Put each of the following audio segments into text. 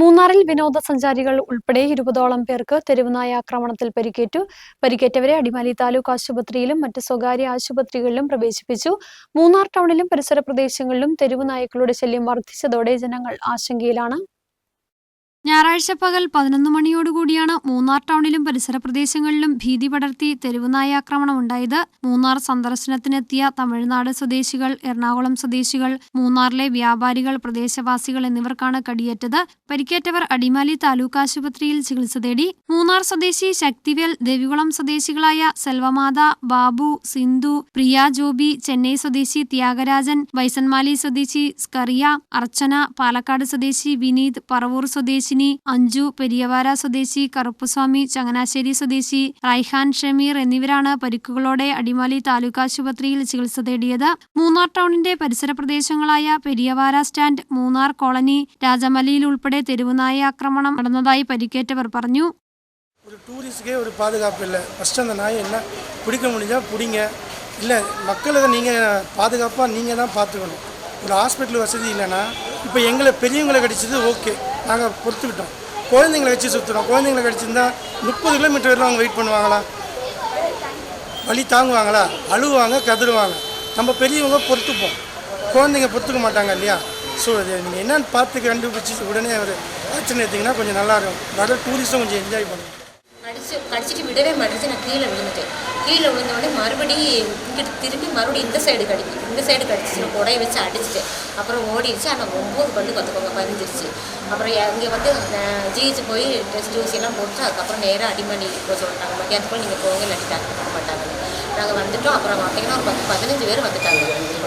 മൂന്നാറിൽ വിനോദസഞ്ചാരികൾ ഉൾപ്പെടെ ഇരുപതോളം പേർക്ക് തെരുവുനായ ആക്രമണത്തിൽ പരിക്കേറ്റു. പരിക്കേറ്റവരെ അടിമാലി താലൂക്ക് ആശുപത്രിയിലും മറ്റ് സ്വകാര്യ ആശുപത്രികളിലും പ്രവേശിപ്പിച്ചു. മൂന്നാർ ടൗണിലും പരിസര പ്രദേശങ്ങളിലും തെരുവുനായ്ക്കളുടെ ശല്യം വർദ്ധിച്ചതോടെ ജനങ്ങൾ ആശങ്കയിലാണ്. ഞായറാഴ്ച പകൽ പതിനൊന്ന് മണിയോടുകൂടിയാണ് മൂന്നാർ ടൗണിലും പരിസര പ്രദേശങ്ങളിലും ഭീതി പടർത്തി തെരുവുനായ ആക്രമണം ഉണ്ടായത്. മൂന്നാർ സന്ദർശനത്തിനെത്തിയ തമിഴ്നാട് സ്വദേശികൾ എറണാകുളം സ്വദേശികൾ മൂന്നാറിലെ വ്യാപാരികൾ പ്രദേശവാസികൾ എന്നിവർക്കാണ് കടിയേറ്റത്. പരിക്കേറ്റവർ അടിമാലി താലൂക്ക് ആശുപത്രിയിൽ ചികിത്സ തേടി. മൂന്നാർ സ്വദേശി ശക്തിവേൽ ദേവികുളം സ്വദേശികളായ സെൽവമാത ബാബു സിന്ധു പ്രിയ ജോബി ചെന്നൈ സ്വദേശി ത്യാഗരാജൻ വൈസൻമാലി സ്വദേശി സ്കറിയ അർച്ചന പാലക്കാട് സ്വദേശി വിനീത് പറവൂർ സ്വദേശിനി അഞ്ജു പെരിയവാര സ്വദേശി കറുപ്പുസ്വാമി ചങ്ങനാശ്ശേരി സ്വദേശി റൈഹാൻ ഷമീർ എന്നിവരാണ് പരിക്കുകളോടെ അടിമാലി താലൂക്ക് ആശുപത്രിയിൽ ചികിത്സ തേടിയത് മൂന്നാർ ടൗണിന്റെ പരിസര പ്രദേശങ്ങളായ പെരിയവാര സ്റ്റാൻഡ് മൂന്നാർ കോളനി രാജമലയിൽ ഉൾപ്പെടെ തെരുവുനായ ആക്രമണം നടന്നതായി പരിക്കേറ്റവർ പറഞ്ഞു ஒரு டூரிஸ்ட்டுக்கே ஒரு பாதுகாப்பு இல்லை ஃபஸ்ட்டு அந்த நாயை என்ன பிடிக்க முடிஞ்சால் பிடிங்க இல்லை மக்களை நீங்கள் பாதுகாப்பாக நீங்கள் தான் பார்த்துக்கணும் ஒரு ஹாஸ்பிட்டல் வசதி இல்லைன்னா இப்போ எங்களை பெரியவங்களை கடிச்சது ஓகே நாங்கள் பொறுத்துக்கிட்டோம். குழந்தைங்களை வச்சு சுற்றுறோம் குழந்தைங்களை கடிச்சிருந்தா முப்பது கிலோமீட்டர் வரலாம் அவங்க வெயிட் பண்ணுவாங்களா? வழி தாங்குவாங்களா? அழுவாங்க கதறுவாங்க. நம்ம பெரியவங்க பொறுத்துப்போம். குழந்தைங்க பொறுத்துக்க மாட்டாங்க இல்லையா? ஸோ அது நீங்கள் என்னென்னு பார்த்து கண்டுபிடிச்சி உடனே ஒரு ஆக்ஷன் எடுத்திங்கன்னா கொஞ்சம் நல்லாயிருக்கும் வர டூரிஸ்ட்டும் கொஞ்சம் என்ஜாய் பண்ணுவோம் கடிச்சு கடிச்சிட்டு விடவே மாட்டேச்சு நான் கீழே விழுந்துட்டேன். கீழே விழுந்த உடனே மறுபடியும் இங்கிட்டு திரும்பி மறுபடியும் இந்த சைடு கடிக்கு இந்த சைடு கடிச்சு நான் குடைய வச்சு அடிச்சிட்டேன். அப்புறம் ஓடிடுச்சு. ஆனால் ஒம்பது பல்லு கற்றுக்கோங்க பதிஞ்சிருச்சு. அப்புறம் இங்கே வந்து ஜிஹெச் போய் டெஸ்ட் ஊசியெல்லாம் போட்டு அதுக்கப்புறம் நேராக அடிமணி போக சொல்லிட்டாங்க. மத்தியானத்துக்குள்ள நீங்கள் போங்க இல்லாட்டி டாக்டர் பண்ண மாட்டாங்க நாங்கள் வந்துட்டோம் அப்புறம் பார்த்தீங்கன்னா ஒரு பத்து பதினஞ்சு பேர் வந்துட்டாங்க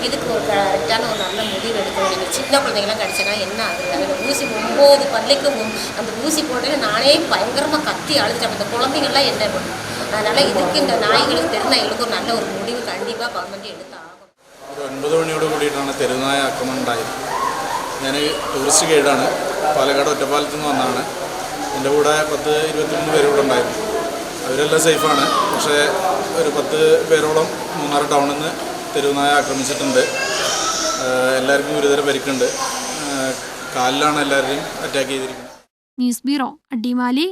இதுக்கு ஒரு கரெக்டான ஒரு நல்ல முடிவு எடுக்கணும் நீங்கள் சின்ன குழந்தைங்களாம் கடிச்சனா என்ன ஆகுது அதில் ஊசி ஒம்பது பல்லைக்கு ஒம்- அந்த ஊசி போட்டேன்னு நானே பயங்கரமாக கத்தி அழுதுட்டேன் அந்த குழந்தைங்கள்லாம் என்ன பண்ணும் அதனால் இதுக்கு இந்த நாய்களுக்கு தெருநாய்களுக்கு ஒரு நல்ல ஒரு முடிவு கண்டிப்பாக கவர்மெண்ட் எடுத்து ஆகும் ഒരു ഒൻപത് മണിയോട് കൂടിയിട്ടാണ് തെരുവുനായ ആക്രമണം ഉണ്ടായത് ഞാൻ ടൂറിസ്റ്റ് ഗൈഡാണ് പാലക്കാട് ഒറ്റപ്പാലത്ത് നിന്ന് വന്നതാണ് എൻ്റെ കൂടെ പത്ത് ഇരുപത്തിമൂന്ന് പേര് ഇവിടെ ഉണ്ടായിരുന്നു അവരെല്ലാം സേഫാണ് പക്ഷേ ഒരു പത്ത് പേരോളം മൂന്നാർ ടൗണിൽ നിന്ന് തെരുവുനായ ആക്രമിച്ചിട്ടുണ്ട്. എല്ലാവർക്കും ഗുരുതര പരിക്കുണ്ട്. കാലിലാണ് എല്ലാവരെയും അറ്റാക്ക് ചെയ്തിരിക്കുന്നത്. News bureau Adimali